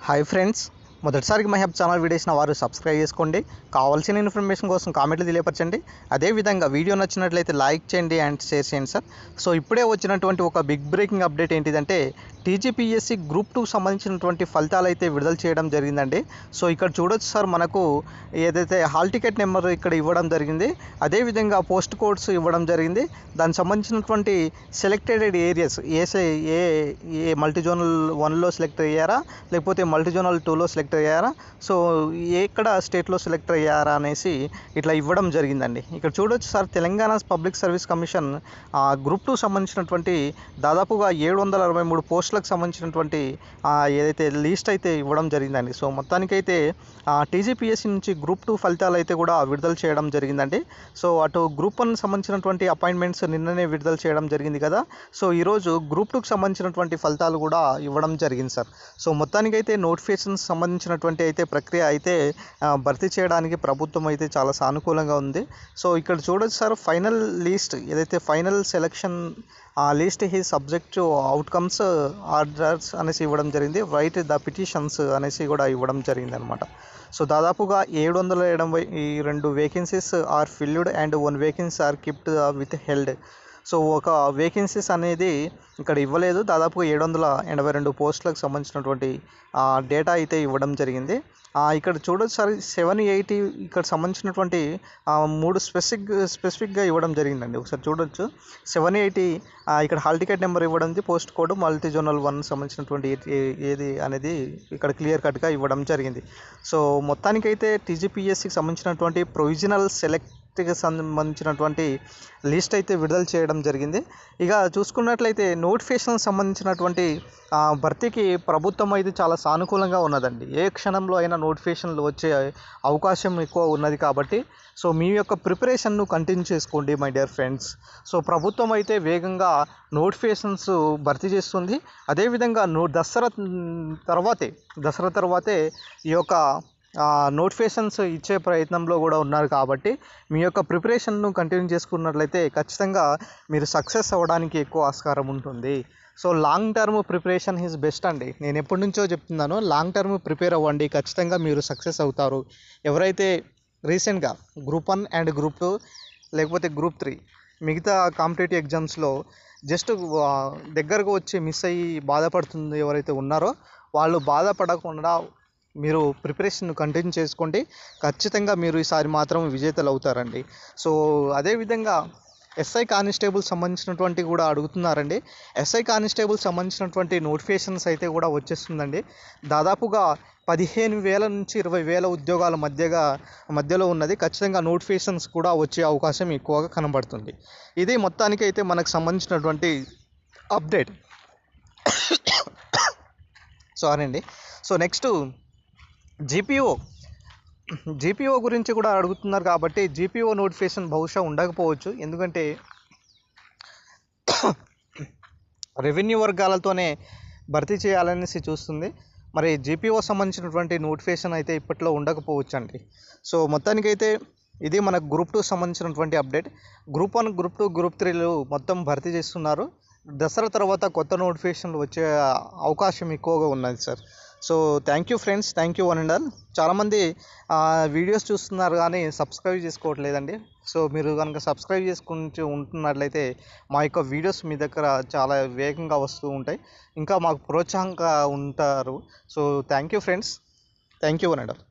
Hi friends మొదటిసారికి మహబ్ channel వీడియోసిన వారు సబ్స్క్రైబ్ చేసుకోండి. కావాల్సిన ఇన్ఫర్మేషన్ కోసం కామెంట్లు తెలియపరచండి. అదేవిధంగా వీడియో నచ్చినట్లయితే లైక్ చేయండి అండ్ షేర్ చేయండి సార్. సో ఇప్పుడే వచ్చినటువంటి ఒక బిగ్ బ్రేకింగ్ అప్డేట్ ఏంటిదంటే టీజీపీఎస్సీ గ్రూప్ టూకి సంబంధించినటువంటి ఫలితాలు అయితే విడుదల చేయడం జరిగిందండి. సో ఇక్కడ చూడొచ్చు సార్ మనకు ఏదైతే హాల్ టికెట్ నెంబర్ ఇక్కడ ఇవ్వడం జరిగింది అదేవిధంగా పోస్ట్ కోడ్స్ ఇవ్వడం జరిగింది. దానికి సంబంధించినటువంటి సెలెక్టెడ్ ఏరియాస్ ఏ ఏ ఏ మల్టీ జోనల్ వన్లో సెలెక్ట్ అయ్యారా లేకపోతే మల్టీ జోనల్ టూలో సెలెక్ట్ అయ్యారా? సో ఎక్కడ స్టేట్లో సెలెక్ట్ అయ్యారా అనేసి ఇట్లా ఇవ్వడం జరిగిందండి. ఇక్కడ చూడొచ్చు sir Telangana public service commission ఆ, గ్రూప్ టూ సంబంధించినటువంటి దాదాపుగా ఏడు వందల అరవై మూడు పోస్టులకు సంబంధించినటువంటి ఏదైతే లిస్ట్ అయితే ఇవ్వడం జరిగిందండి. సో మొత్తానికైతే టీజీపీఎస్సీ నుంచి గ్రూప్ టూ ఫలితాలు అయితే కూడా విడుదల చేయడం జరిగిందండి. సో అటు గ్రూప్ వన్ సంబంధించినటువంటి అపాయింట్మెంట్స్ నిన్ననే విడుదల చేయడం జరిగింది కదా. సో ఈరోజు గ్రూప్ టూకి సంబంధించినటువంటి ఫలితాలు కూడా ఇవ్వడం జరిగింది సార్. సో మొత్తానికైతే నోటిఫికేషన్స్ సంబంధించినటువంటి అయితే ప్రక్రియ అయితే భర్తీ చేయడానికి ప్రభుత్వం అయితే చాలా సానుకూలంగా ఉంది. సో ఇక్కడ చూడొచ్చు సార్ ఫైనల్ లిస్ట్ ఏదైతే ఫైనల్ సెలక్షన్ ఆ list he subject outcomes orders అనేసి ఇవ్వడం జరిగింది. రైట్ ద పిటిషన్స్ అనేసి కూడా ఇవ్వడం జరిగింది అనమాట సో దాదాపుగా ఏడు వందల ఎనభై ఈ రెండు vacancies are filled and one vacancy are kept withheld. So ఒక వేకెన్సీస్ అనేది ఇక్కడ ఇవ్వలేదు. దాదాపుగా ఏడు వందల ఎనభై రెండు పోస్టులకు సంబంధించినటువంటి డేటా అయితే ఇవ్వడం జరిగింది. ఇక్కడ చూడొచ్చు సార్ సెవెన్ ఎయిటీ ఇక్కడ సంబంధించినటువంటి మూడు స్పెసిఫిక్ స్పెసిఫిక్గా ఇవ్వడం జరిగిందండి. ఒకసారి చూడొచ్చు. సెవెన్ ఎయిటీ ఇక్కడ హాల్ టికెట్ నెంబర్ ఇవ్వడం post code multi zonal one సంబంధించినటువంటి ఏది అనేది ఇక్కడ క్లియర్ కట్గా ఇవ్వడం జరిగింది. సో మొత్తానికైతే టీజీపీఎస్సికి సంబంధించినటువంటి ప్రొవిజనల్ సెలెక్ట్ కి సంబంధించినటువంటి లిస్ట్ అయితే విడుదల చేయడం జరిగింది. ఇక చూసుకున్నట్లయితే నోటిఫికేషన్ సంబంధించినటువంటి భర్తీకి ప్రభుత్వం అయితే చాలా సానుకూలంగా ఉన్నదండి. ఏ క్షణంలో అయినా నోటిఫికేషన్లు వచ్చే అవకాశం ఎక్కువ ఉన్నది కాబట్టి సో మీ యొక్క ప్రిపరేషన్ను కంటిన్యూ చేసుకోండి మై డియర్ ఫ్రెండ్స్. సో ప్రభుత్వం అయితే వేగంగా నోటిఫికేషన్స్ భర్తీ చేస్తుంది. అదేవిధంగా నో దసరా తర్వాతే దసరా తర్వాతే ఈ యొక్క నోటిఫికేషన్స్ ఇచ్చే ప్రయత్నంలో కూడా ఉన్నారు కాబట్టి మీ యొక్క ప్రిపరేషన్ను కంటిన్యూ చేసుకున్నట్లయితే ఖచ్చితంగా మీరు సక్సెస్ అవ్వడానికి ఎక్కువ ఆస్కారం ఉంటుంది. So long term preparation is best అండి. నేను ఎప్పటి నుంచో చెప్తున్నాను లాంగ్ టర్మ్ ప్రిపేర్ అవ్వండి. ఖచ్చితంగా మీరు సక్సెస్ అవుతారు. ఎవరైతే రీసెంట్గా group one and group two లేకపోతే గ్రూప్ త్రీ మిగతా కాంపిటేటివ్ ఎగ్జామ్స్లో జస్ట్ దగ్గరకు వచ్చి మిస్ అయ్యి బాధపడుతుంది ఎవరైతే ఉన్నారో వాళ్ళు బాధపడకుండా మీరు ప్రిపరేషన్ కంటిన్యూ చేసుకోండి ఖచ్చితంగా మీరు ఈసారి మాత్రం విజేతలు అవుతారండి సో అదేవిధంగా ఎస్ఐ కానిస్టేబుల్ సంబంధించినటువంటి కూడా అడుగుతున్నారండి. ఎస్ఐ కానిస్టేబుల్ సంబంధించినటువంటి నోటిఫికేషన్స్ అయితే కూడా వచ్చేస్తుందండి. దాదాపుగా పదిహేను వేల నుంచి ఇరవై వేల ఉద్యోగాల మధ్యగా మధ్యలో ఉన్నది. ఖచ్చితంగా నోటిఫికేషన్స్ కూడా వచ్చే అవకాశం ఎక్కువగా కనబడుతుంది. ఇది మొత్తానికి అయితే మనకు సంబంధించినటువంటి అప్డేట్. సారీ అండి. సో నెక్స్ట్ జీపీఓ జీపీఓ గురించి కూడా అడుగుతున్నారు కాబట్టి జీపీఓ నోటిఫికేషన్ బహుశా ఉండకపోవచ్చు. ఎందుకంటే రెవెన్యూ వర్గాలతోనే భర్తీ చేయాలనేసి చూస్తుంది. మరి జీపీఓ సంబంధించినటువంటి నోటిఫికేషన్ అయితే ఇప్పట్లో ఉండకపోవచ్చు అండి సో మొత్తానికైతే ఇది మనకు గ్రూప్ టూ సంబంధించినటువంటి update. Group one group two group త్రీలు మొత్తం భర్తీ చేస్తున్నారు. దసరా తర్వాత కొత్త నోటిఫికేషన్లు వచ్చే అవకాశం ఎక్కువగా ఉన్నది sir. So thank you friends thank you one and all చాలామంది వీడియోస్ చూస్తున్నారు కానీ సబ్స్క్రైబ్ చేసుకోవట్లేదండి. సో మీరు కనుక సబ్స్క్రైబ్ చేసుకుంటూ ఉంటున్నట్లయితే మా యొక్క వీడియోస్ మీ దగ్గర చాలా వేగంగా వస్తూ ఉంటాయి. ఇంకా మాకు ప్రోత్సాహంగా ఉంటారు. So thank you friends thank you one and all